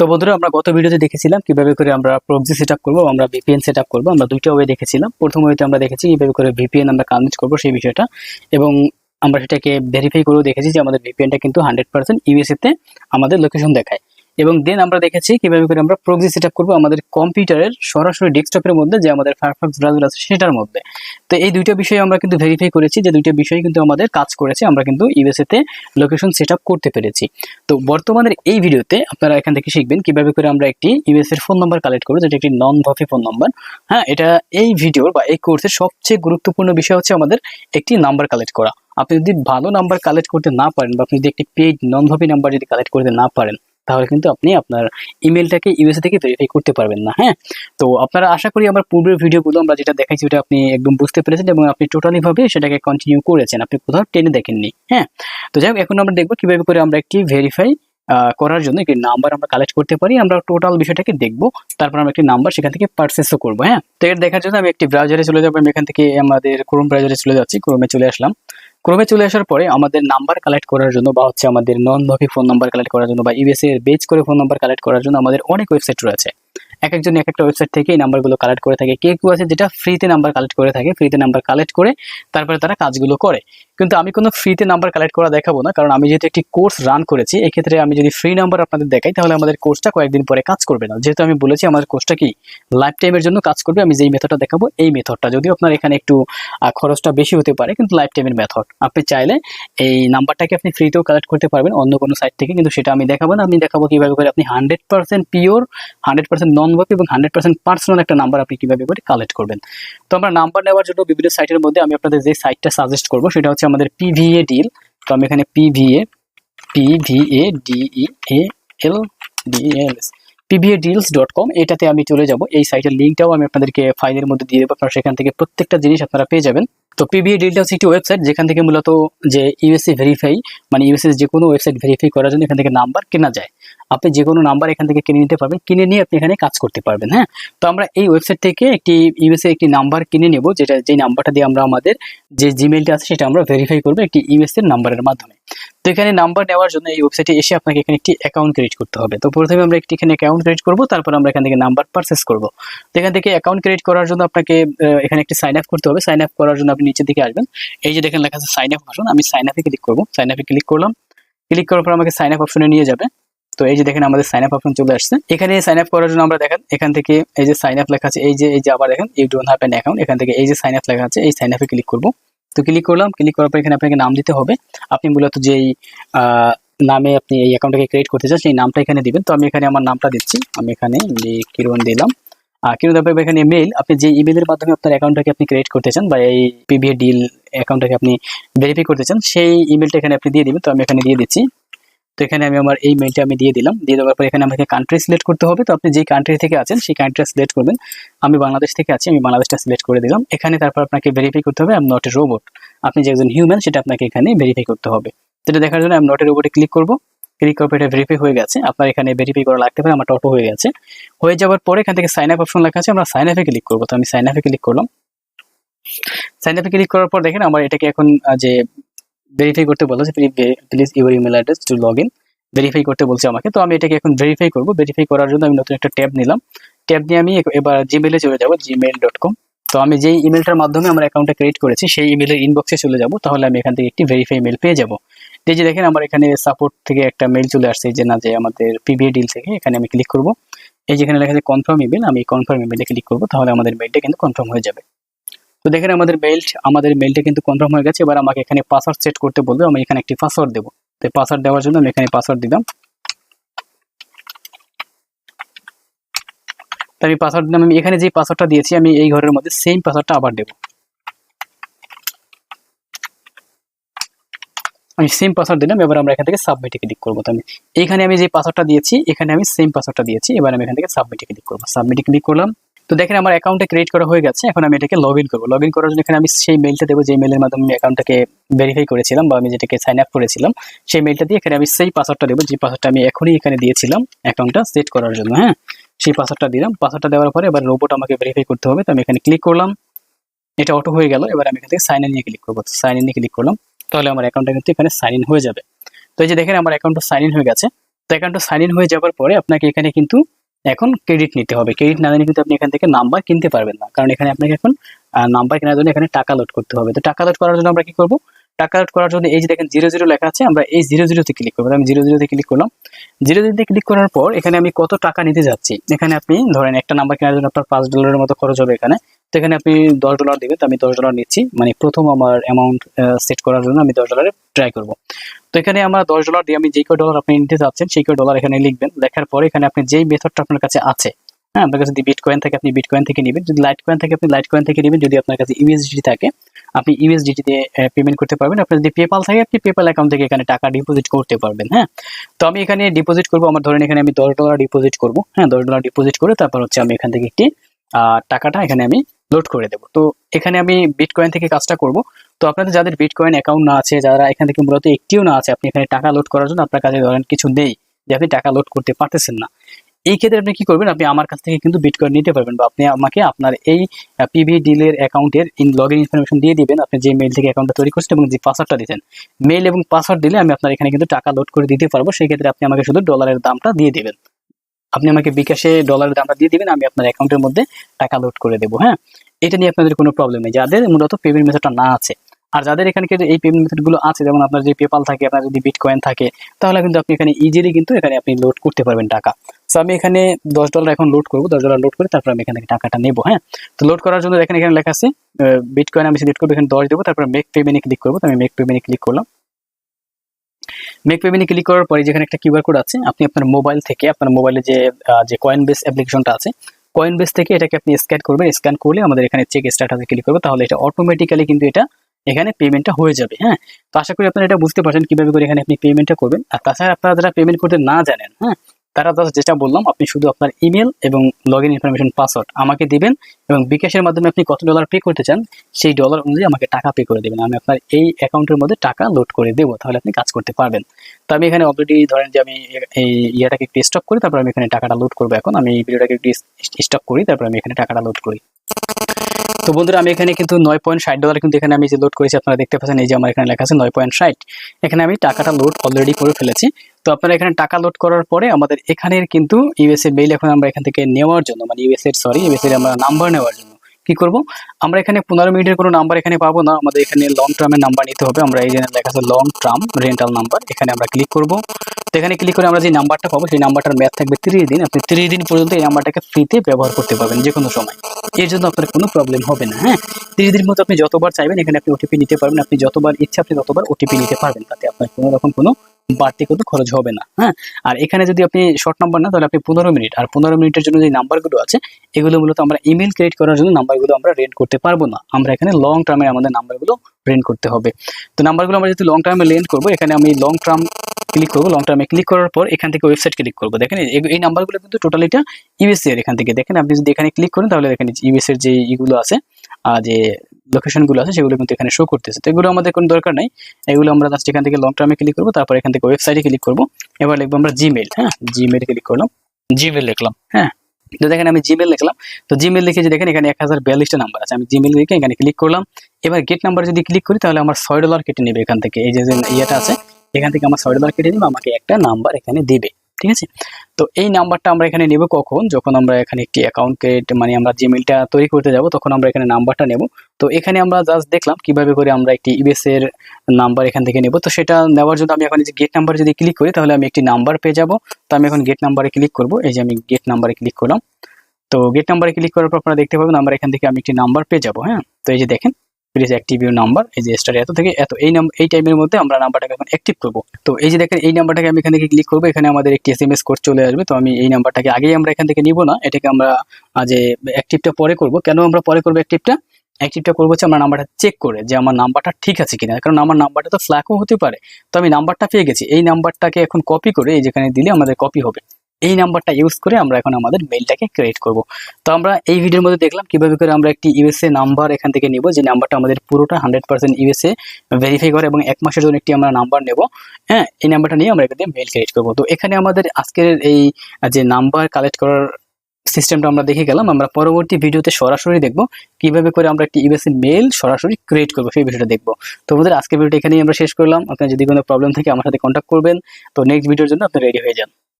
তো বন্ধুরা, আমরা গত ভিডিওতে দেখেছিলাম কীভাবে করে আমরা প্রক্সি সেট আপ করব, আমরা ভিপিএন সেট আপ করব, আমরা দুইটা ওয়ে দেখেছিলাম। প্রথম ওয়েতে আমরা দেখেছি কীভাবে করে ভিপিএন আমরা কানেক্ট করব সেই বিষয়টা এবং আমরা সেটাকে ভেরিফাই করেও দেখেছি যে আমাদের ভিপিএনটা কিন্তু হান্ড্রেড পার্সেন্ট ইউএসএতে আমাদের লোকেশন দেখায়। এবং দেন আমরা দেখেছি কীভাবে করে আমরা প্রক্সি সেট আপ করব আমাদের কম্পিউটারের সরাসরি ডেস্কটপের মধ্যে যে আমাদের ফায়ারফক্স ব্রাউজার আছে সেটার মধ্যে। তো এই দুইটা বিষয়ে আমরা কিন্তু ভেরিফাই করেছি যে দুইটা বিষয় কিন্তু আমাদের কাজ করেছে, আমরা কিন্তু ইউএসএতে লোকেশন সেট করতে পেরেছি। তো বর্তমানের এই ভিডিওতে আপনারা এখান থেকে শিখবেন কীভাবে করে আমরা একটি ইউএস এর ফোন নাম্বার কালেক্ট করব, যেটা একটি নন ভফি ফোন নাম্বার হ্যাঁ এটা এই ভিডিওর বা এই কোর্সের সবচেয়ে গুরুত্বপূর্ণ বিষয় হচ্ছে আমাদের একটি নাম্বার কালেক্ট করা। আপনি যদি ভালো নাম্বার কালেক্ট করতে না পারেন বা আপনি যদি একটি পেইড নন ভফি নাম্বার যদি কালেক্ট করতে না পারেন তাহলে কিন্তু আপনি আপনার ইমেলটাকে ইউএসএ থেকে ভেরিফাই করতে পারবেন না হ্যাঁ? তো আপনারা আশা করি আমার পূর্বের ভিডিওগুলো আমরা যেটা দেখাইছি ওটা আপনি একদম বুঝতে পেরেছেন এবং আপনি টোটালি ভাবে সেটাকে কন্টিনিউ করেছেন। আপনি কোথাও টেনে দেখেননি হ্যাঁ? তো যাই এখন আমরা দেখব কীভাবে করে আমরা একটি ভেরিফাই করার জন্য একটি নাম্বার আমরা কালেক্ট করতে পারি। আমরা টোটাল বিষয়টাকে দেখব, তারপর আমরা একটি নাম্বার সেখান থেকে পারচেসও করব হ্যাঁ? তো এটা দেখার জন্য আমি একটি ব্রাউজারে চলে যাব, আমি এখান থেকে আমাদের ক্রোম ব্রাউজারে চলে যাচ্ছি ক্রোমে চলে আসলাম। ক্রোমে চলে আসার পরে আমাদের নাম্বার কালেক্ট করার জন্য বা হচ্ছে আমাদের non VoIP phone number collect করার জন্য বা ইউএসএ এর বেজ করে ফোন নাম্বার কালেক্ট করার জন্য আমাদের অনেক ওয়েবসাইট রয়েছে। এক একজন এক একটা ওয়েবসাইট থেকে এই নাম্বারগুলো কালেক্ট করে থাকে। কেউ কেউ আছে যেটা ফ্রিতে নাম্বার কালেক্ট করে থাকে। ফ্রিতে নাম্বার কালেক্ট করে তারপরে তারা কাজগুলো করে। কিন্তু আমি কোনো ফ্রিতে নাম্বার কালেক্ট করা দেখাবো না, কারণ আমি যেহেতু একটি কোর্স রান করেছি, এক্ষেত্রে আমি যদি ফ্রি নাম্বার আপনাদের দেখাই, তাহলে আমাদের কোর্সটা কয়েকদিন পরে কাজ করবে না। যেহেতু আমি বলেছি আমাদের কোর্সটা কি লাইফ টাইমের জন্য কাজ করবে, আমি যেই মেথডটা দেখাবো, এই মেথডটা যদিও আপনার এখানে একটু খরচটা বেশি হতে পারে, কিন্তু লাইফ টাইমের মেথড আপনি চাইলে এই নাম্বারটাকে আপনি ফ্রিতেও কালেক্ট করতে পারবেন, অন্য কোনো সাইট থেকে, কিন্তু সেটা আমি দেখাবো না। আমি দেখাবো কীভাবে করে আপনি hundred percent pure hundred percent non work এবং হান্ড্রেড পার্সেন্ট পার্সোনাল একটা নাম্বার আপনি কীভাবে করে কালেক্ট করবেন। তো আমরা নাম্বার নেওয়ার জন্য বিভিন্ন সাইটের মধ্যে আমি আপনাদের যে সাইটটা সাজেস্ট করব, সেটা হচ্ছে আমাদের পিভিএ ডিল তো আমি এখানে PVA PVA D E A L DLS PVA deals dot com এটাতে আমি চলে যাব। এই সাইটের লিঙ্কটাও আমি আপনাদেরকে ফাইলের মধ্যে দিয়ে দেবো, আপনারা সেখান থেকে প্রত্যেকটা জিনিস আপনারা পেয়ে যাবেন। তো পিবিএ ডিলটা হচ্ছে একটি ওয়েবসাইট যেখান থেকে মূলত যে ইউএসএ ভেরিফাই মানে ইউএসএ যে কোনো ওয়েবসাইট ভেরিফাই করার জন্য এখান থেকে নাম্বার কেনা যায়। আপনি যে কোনো নাম্বার এখান থেকে কিনে নিতে পারবেন। কিনে নিয়ে আপনি এখানে কাজ করতে পারবেন হ্যাঁ? তো আমরা এই ওয়েবসাইট থেকে একটি ইউএসএ একটি নাম্বার কিনে নেব, যেটা যেই নাম্বারটা দিয়ে আমরা আমাদের যে জিমেলটা আছে সেটা আমরা ভেরিফাই করব একটি ইউএসএর নাম্বারের মাধ্যমে। তো এখানে নাম্বার নেওয়ার জন্য এই ওয়েবসাইটে এসে আপনাকে এখানে একটি অ্যাকাউন্ট ক্রিয়েট করতে হবে। তো প্রথমে আমরা একটি এখানে অ্যাকাউন্ট ক্রিয়েট করব, তারপর আমরা এখান থেকে নাম্বার পারচেস করব। তো এখান থেকে অ্যাকাউন্ট ক্রিয়েট করার জন্য আপনাকে এখানে একটি সাইন আপ করতে হবে। সাইন আপ করার জন্য আপনি নিচের দিকে আসবেন। এই যে দেখেন লেখা আছে সাইন আপ অপশন আমি সাইন আপে ক্লিক করব। সাইন আপে ক্লিক করলাম। ক্লিক করার পর আমাকে সাইন আপ অপশনে নিয়ে যাবে। তো এই যে দেখেন আমাদের সাইন আপ অপশন চলে আসছে। এখানে সাইন আপ করার জন্য আমরা দেখেন, এখান থেকে এই যে সাইন আপ লেখা আছে, এই যে এই যে আবার দেখেন ইউ ডোন্ট হ্যাভ অ্যাকাউন্ট এখান থেকে এই যে সাইন আপ লেখা আছে, এই সাইন আপে ক্লিক করব। তো ক্লিক করলাম ক্লিক করার পর এখানে আপনাকে নাম দিতে হবে। আপনি মূলত যেই নামে আপনি এই অ্যাকাউন্টটাকে ক্রিয়েট করতে চান, সেই নামটা এখানে দিবেন। তো আমি এখানে আমার নামটা দিচ্ছি। আমি এখানে কিরণ দিলাম। কিরণ তারপরে এখানে মেল আপনি যে ইমেলের মাধ্যমে আপনার অ্যাকাউন্টটাকে আপনি ক্রিয়েট করতে চান, বা এই পিবিএ ডিল অ্যাকাউন্টটাকে আপনি ভেরিফাই করতে চান, সেই ইমেলটা এখানে আপনি দিয়ে দিবেন। তো আমি এখানে দিয়ে দিচ্ছি। তো এখানে আমি আমার এই মেলটা আমি দিয়ে দিলাম। দিয়ে দেওয়ার পর এখানে আমাকে কান্ট্রি সিলেক্ট করতে হবে। তো আপনি যেই কান্ট্রি থেকে আছেন, সেই কান্ট্রিটা সিলেক্ট করবেন। আমি বাংলাদেশ থেকে আছি, আমি বাংলাদেশটা সিলেক্ট করে দিলাম। এখানে তারপর আপনাকে ভেরিফাই করতে হবে I am not a robot আপনি যে একজন হিউম্যান সেটা আপনাকে এখানে ভেরিফাই করতে হবে। সেটা দেখার জন্য আমি নট এ রোবটে ক্লিক করব। ক্লিক করার এটা ভেরিফাই হয়ে গেছে। আপনার এখানে ভেরিফাই করা লাগতে পারে আমার অটো হয়ে গেছে। হয়ে যাওয়ার পরে এখান থেকে সাইন আপ অপশন লেখা আছে, আমরা সাইন আপে ক্লিক করব। তো আমি সাইন আপে ক্লিক করলাম। সাইন আপে ক্লিক করার পর দেখেন, আমার এটাকে এখন যে ভেরিফাই করতে বলেছে please your email address to log in verify করতে বলছে আমাকে। তো আমি এটাকে এখন ভেরিফাই করব। ভেরিফাই করার জন্য আমি নতুন একটা ট্যাব নিলাম। ট্যাব নিয়ে আমি এবার জিমেলে চলে যাব জিমেল ডট কম তো আমি যেই ইমেলটার মাধ্যমে আমার অ্যাকাউন্টটা ক্রিয়েট করেছি, সেই ইমেলের ইনবক্সে চলে যাব। তাহলে আমি এখান থেকে একটি ভেরিফাই মেল পেয়ে যাব। এই যে দেখেন আমার এখানে সাপোর্ট থেকে একটা মেল চলে আসছে। যে না, যে আমাদের পিবিএ ডিল থেকে, এখানে আমি ক্লিক করব। এই যেখানে লেখা আছে কনফার্ম ইমেল আমি কনফার্ম ইমেলে ক্লিক করব। তাহলে আমাদের মেলটা কিন্তু কনফার্ম হয়ে যাবে। তো দেখেন আমাদের মেল আমাদের মেলটা কিন্তু কনফার্ম হয়ে গেছে। এবার আমাকে এখানে পাসওয়ার্ড সেট করতে বলবে। আমি এখানে একটি পাসওয়ার্ড দেবো। তো পাসওয়ার্ড দেওয়ার জন্য আমি এখানে পাসওয়ার্ড দিলাম। তো আমি পাসওয়ার্ড দিলাম। আমি এখানে যে পাসওয়ার্ডটা দিয়েছি, আমি এই ঘরের মধ্যে সেম পাসওয়ার্ডটা আবার দেবো। আমি সেম পাসওয়ার্ড দিলাম। এবার আমরা এখান থেকে সাবমিটে ক্লিক করব। আমি এখানে আমি যে পাসওয়ার্ডটা দিয়েছি, এখানে আমি সেম পাসওয়ার্ডটা দিয়েছি। এবার আমি এখান থেকে সাবমিটে ক্লিক করব। সাবমিটে ক্লিক করলাম। তো দেখেন আমার অ্যাকাউন্টে ক্রিয়েট করা হয়ে গেছে, এখন আমি এটাকে লগ ইন করব। লগ ইন করার জন্য এখানে আমি সেই মেলটা দেবো যে মেলের মাধ্যমে আমি অ্যাকাউন্টটাকে ভেরিফাই করেছিলাম বা আমি যেটাকে সাইন আপ করেছিলাম, সেই মেলটা দিয়ে এখানে আমি সেই পাসওয়ার্ডটা দেবো, যে পাসওয়ার্ডটা আমি এখনই এখানে দিয়েছিলাম অ্যাকাউন্টটা সেট করার জন্য হ্যাঁ? সেই পাসওয়ার্ডটা দিলাম পাসওয়ার্ডটা দেওয়ার পরে এবার রোবট আমাকে ভেরিফাই করতে হবে, তো আমি এখানে ক্লিক করলাম। এটা অটো হয়ে গেল, এবার আমি এখান থেকে সাইন ইন নিয়ে ক্লিক করব। সাইন ইন নিয়ে ক্লিক করলাম, তাহলে আমার অ্যাকাউন্টটা কিন্তু এখানে সাইন ইন হয়ে যাবে। তো এই যে দেখেন আমার অ্যাকাউন্টটা সাইন ইন হয়ে গেছে, তো অ্যাকাউন্টটা সাইন ইন হয়ে যাওয়ার পরে আপনাকে এখানে কিন্তু এখন ক্রেডিট নিতে হবে। ক্রেডিট না নিলে কিন্তু আপনি এখান থেকে নাম্বার কিনতে পারবেন না। কারণ এখানে আপনাকে এখন নাম্বার কেনার জন্য এখানে টাকা লোড করতে হবে। তো টাকা লোড করার জন্য আমরা কি করব? টাকা লোড করার জন্য এই যে দেখেন জিরো জিরো লেখা আছে, আমরা এই জিরো জিরোতে ক্লিক করব। আমি জিরো জিরোতে ক্লিক করলাম। জিরো জিরোতে ক্লিক করার পর এখানে আমি কত টাকা নিতে যাচ্ছি? এখানে আপনি ধরেন একটা নাম্বার কেনার জন্য আপনার পাঁচ ডলারের মতো খরচ হবে এখানে। তো এখানে আপনি দশ ডলার দিবেন, তো আমি দশ ডলার নিচ্ছি। মানে প্রথম আমার অ্যামাউন্ট সেট করার জন্য আমি দশ ডলারে ট্রাই করব। তো এখানে আমরা দশ ডলার দিয়ে আমি যেই কয় ডলার আপনি নিতে চাচ্ছেন, সেই কয় ডলার এখানে লিখবেন। লেখার পরে এখানে আপনি যেই মেথডটা আপনার কাছে আছে হ্যাঁ আপনার কাছে যদি বিট কয়েন থাকে, আপনি বিট কয়েন থেকে নেবেন। যদি লাইট কয়েন থাকে, আপনি লাইট কয়েন থেকে নেবেন। যদি আপনার কাছে ইউএসডিটি থাকে, আপনি ইউএসডিটি দিয়ে পেমেন্ট করতে পারবেন। আপনার যদি পেপাল থাকে, আপনি পেপাল অ্যাকাউন্ট থেকে এখানে টাকা ডিপোজিট করতে পারবেন হ্যাঁ। তো আমি এখানে ডিপোজিট করব, আমার ধরেন এখানে আমি দশ ডলার ডিপোজিট করব হ্যাঁ দশ ডলার ডিপোজিট করে তারপর হচ্ছে আমি এখান থেকে একটি টাকাটা এখানে আমি লোড করে দেবো। তো এখানে আমি বিটকয়েন থেকে কাজটা করব। তো আপনাদের যাদের বিটকয়েন অ্যাকাউন্ট না আছে, যারা এখান থেকে মূলত একটিও না আছে, আপনি এখানে টাকা লোড করার জন্য আপনার কাছে ধরেন কিছু নেই যে আপনি টাকা লোড করতে পারতেছেন না। এই ক্ষেত্রে আপনি কি করবেন? আপনি আমার কাছ থেকে কিন্তু বিটকয়েন নিতে পারবেন বা আপনি আমাকে আপনার এই পিভি ডিলের অ্যাকাউন্টের ইন লগ ইন ইনফরমেশন দিয়ে দিবেন। আপনি যে মেইল থেকে অ্যাকাউন্টটা তৈরি করছেন এবং যে পাসওয়ার্ডটা দিচ্ছেন মেইল এবং পাসওয়ার্ড দিলে আমি আপনার এখানে কিন্তু টাকা লোড করে দিতে পারব। সেই ক্ষেত্রে আপনি আমাকে শুধু ডলারের দামটা দিয়ে দিবেন। আপনি আমাকে বিকাশে ডলারের দামটা দিয়ে দিবেন, আমি আপনার অ্যাকাউন্টের মধ্যে টাকা লোড করে দেবো হ্যাঁ? এটা নিয়ে আপনাদের কোনো প্রবলেম নেই। যাদের মূলত পেমেন্ট মেথডটা না আছে, আর যাদের এখানে এই পেমেন্ট মেথডগুলো আছে, যেমন আপনার যে পেপাল থাকে, আপনার যদি বিটকয়েন থাকে, তাহলে কিন্তু আপনি এখানে ইজিলি কিন্তু এখানে আপনি লোড করতে পারবেন টাকা। তো আমি এখানে দশ ডলার এখন লোড করব, দশ ডলার লোড করে তারপর আমি এখান থেকে টাকাটা নেব হ্যাঁ? তো লোড করার জন্য এখানে এখানে লেখা আছে বিটকয়েন আমি সিলেক্ট করব, এখানে দশ দেবো, তারপর মেক পেমেন্টে ক্লিক করব, তো আমি মেক পেমেন্টে ক্লিক করলাম। মেক পেমেন্টে ক্লিক করার পরে যেখানে একটা কিউআর কোড আছে, আপনি আপনার মোবাইল থেকে, আপনার মোবাইলে যে যে কয়েন বেস অ্যাপ্লিকেশনটা আছে কয়েন বেস থেকে এটাকে আপনি স্ক্যান করবেন স্ক্যান করলে আমাদের এখানে চেক স্ট্যাটাসে ক্লিক করবে, তাহলে এটা অটোমেটিক্যালি কিন্তু এটা এখানে পেমেন্টটা হয়ে যাবে হ্যাঁ? তো আশা করি আপনারা এটা বুঝতে পারছেন কীভাবে করে এখানে আপনি পেমেন্টটা করবেন। আর তাছাড়া আপনারা যারা পেমেন্ট করতে না জানেন হ্যাঁ তারা just যেটা বললাম, আপনি শুধু আপনার ইমেল এবং লগ ইন ইনফরমেশন পাসওয়ার্ড আমাকে দিবেন এবং বিকাশের মাধ্যমে আপনি কত ডলার পে করতে চান, সেই ডলার অনুযায়ী আমাকে টাকা পে করে দেবেন। আমি আপনার এই অ্যাকাউন্টের মধ্যে টাকা লোড করে দেবো, তাহলে আপনি কাজ করতে পারবেন। তো আমি এখানে অলরেডি ধরেন যে আমি এই ইয়েটাকে একটু স্টপ করি, তারপর আমি এখানে টাকাটা লোড করব এখন। আমি এই ভিডিওটাকে একটু স্টপ করি, তারপর আমি এখানে টাকাটা লোড করি। তো বন্ধুরা, আমি এখানে কিন্তু নয় পয়েন্ট ষাট ডলার কিন্তু এখানে আমি যে লোড করেছি, আপনারা দেখতে পাচ্ছেন, এই যে আমার এখানে লেখা আছে নয় পয়েন্ট ষাট। এখানে আমি টাকাটা লোড অলরেডি করে ফেলেছি। তো আপনারা এখানে টাকা লোড করার পরে আমাদের এখানের কিন্তু ইউএসএ মেইল এখন আমরা এখান থেকে নেওয়ার জন্য মানে ইউএসএ সরি ইউএসএ আমরা নাম্বার নেওয়ার জন্য। কি করব? আমরা এখানে পনেরো মিনিটের কোনো নাম্বার এখানে পাবো না। আমাদের এখানে লং টার্মের নাম্বার নিতে হবে। আমরা এই যে লেখা আছে লং টার্ম রেন্টাল নাম্বার এখানে আমরা ক্লিক করব। তো এখানে ক্লিক করে আমরা যে নাম্বারটা পাবো, সেই নাম্বারটার মেয়াদ থাকবে তিরিশ দিন। আপনি তিরিশ দিন পর্যন্ত এই নাম্বারটাকে ফ্রিতে ব্যবহার করতে পারবেন যে কোনো সময়। এর জন্য আপনার কোনো প্রবলেম হবে না হ্যাঁ? তিরিশ দিন মতো আপনি যতবার চাইবেন, এখানে আপনি ওটিপি নিতে পারবেন। আপনি যতবার ইচ্ছা, আপনি ততবার ওটিপি নিতে পারবেন। তাতে আপনার কোনো রকম কোনো বাড়তি কোনো খরচ হবে না হ্যাঁ? আর এখানে যদি আপনি শর্ট নাম্বার না তাহলে আপনি পনেরো মিনিট, আর পনেরো মিনিটের জন্য যে নাম্বারগুলো আছে, এগুলো মূলত আমরা ইমেল ক্রিয়েট করার জন্য নাম্বারগুলো আমরা রেন্ট করতে পারব না। আমরা এখানে লং টার্মে আমাদের নাম্বারগুলো রেন্ট করতে হবে। তো নাম্বারগুলো আমরা যদি লং টার্মে রেন্ট করব, এখানে আমি লং টার্ম ক্লিক করব লং টার্মে ক্লিক করার পর এখান থেকে ওয়েবসাইট ক্লিক করব। দেখেন এই- নাম্বারগুলো কিন্তু টোটালিটা ইউএসএ এর এখান থেকে। দেখেন আপনি যদি এখানে ক্লিক করেন তাহলে দেখেন ইউএস এর যে ইগুলো আছে যে লোকেশনগুলো আছে সেগুলো কিন্তু এখানে শো করতেছে। তো এগুলো আমাদের কোনো দরকার নাই। এগুলো আমরা জাস্ট এখান থেকে লং টার্মে ক্লিক করব তারপর এখান থেকে ওয়েবসাইটে ক্লিক করব। এবার লিখব আমরা জিমেল হ্যাঁ? জিমেল ক্লিক করলাম। জিমেল লিখলাম। হ্যাঁ? তো দেখেন আমি জিমেল লিখলাম। তো জিমেল লিখে যে দেখেন এখানে এক হাজার বিয়াল্লিশটা নাম্বার আছে। আমি জিমেল লিখে এখানে ক্লিক করলাম। এবার গেট নাম্বার যদি ক্লিক করি তাহলে আমার ছয় ডলার কেটে নেবে এখান থেকে। এই যে ইয়েটা আছে এখান থেকে আমার ছয় কেটে নেবে, আমাকে একটা নাম্বার এখানে দিবে, ঠিক আছে? তো এই নাম্বারটা আমরা এখানে নেব কখন? যখন আমরা এখানে একটি অ্যাকাউন্ট ক্রিয়েট মানে আমরা জিমেলটা তৈরি করতে যাব, তখন আমরা এখানে নাম্বারটা নেব। তো এখানে আমরা জাস্ট দেখলাম কীভাবে করে আমরা একটি ইবেস এর নাম্বার এখান থেকে নেব। তো সেটা নেওয়ার জন্য আমি এখন যে গেট নাম্বার যদি ক্লিক করি, তাহলে আমি একটি নাম্বার পেয়ে যাব। তো আমি এখন গেট নাম্বারে ক্লিক করব। এই যে আমি গেট নাম্বারে ক্লিক করলাম। তো গেট নাম্বারে ক্লিক করার পর আপনারা দেখতে পাবেন, আমরা এখান থেকে আমি একটি নাম্বার পেয়ে যাব হ্যাঁ? তো এই যে দেখেন প্লিজ অ্যাক্টিভ ইউর নাম্বার এই যে স্টার এত থেকে এত, এই নাম্বার এই টাইমের মধ্যে আমরা নাম্বারটাকে এখন অ্যাক্টিভ করব। তো এই যে দেখেন, এই নাম্বারটাকে আমি এখান থেকে ক্লিক করব, এখানে আমাদের একটি এস এম এস কোড চলে আসবে, তো আমি এই নাম্বারটাকে আগেই আমরা এখান থেকে নিব না, এটাকে আমরা যে অ্যাক্টিভটা পরে করব। কেন আমরা পরে করব অ্যাক্টিভটা অ্যাক্টিভটা করব হচ্ছে আমরা নাম্বারটা চেক করে যে আমার নাম্বারটা ঠিক আছে কিনা। কারণ আমার নাম্বারটা তো ফ্ল্যাকও হতে পারে। তো আমি নাম্বারটা পেয়ে গেছি। এই নাম্বারটাকে এখন কপি করে এই যেখানে দিলে আমাদের কপি হবে। এই নাম্বারটা ইউজ করে আমরা এখন আমাদের মেইলটাকে ক্রিয়েট করব। তো আমরা এই ভিডিওর মধ্যে দেখলাম কীভাবে করে আমরা একটি ইউএসএ নাম্বার এখান থেকে নিব, যে নাম্বারটা আমাদের পুরোটা হান্ড্রেড পার্সেন্ট ইউএসএ ভেরিফাই করে এবং এক মাসের জন্য একটি আমরা নাম্বার নেব। হ্যাঁ এই নাম্বারটা নিয়ে আমরা এখানে মেইল ক্রিয়েট করব। তো এখানে আমাদের আজকের এই যে নাম্বার কালেক্ট করার সিস্টেমটা আমরা দেখে গেলাম। আমরা পরবর্তী ভিডিওতে সরাসরি দেখব কীভাবে করে আমরা একটি ইউএসএ মেইল সরাসরি ক্রিয়েট করব, সেই বিষয়টা দেখব। তো আমাদের আজকের ভিডিওটা এখানেই আমরা শেষ করলাম। আপনার যদি কোনো প্রবলেম থাকে আমার সাথে কন্ট্যাক্ট করবেন। তো নেক্সট ভিডিওর জন্য আপনি রেডি হয়ে যান।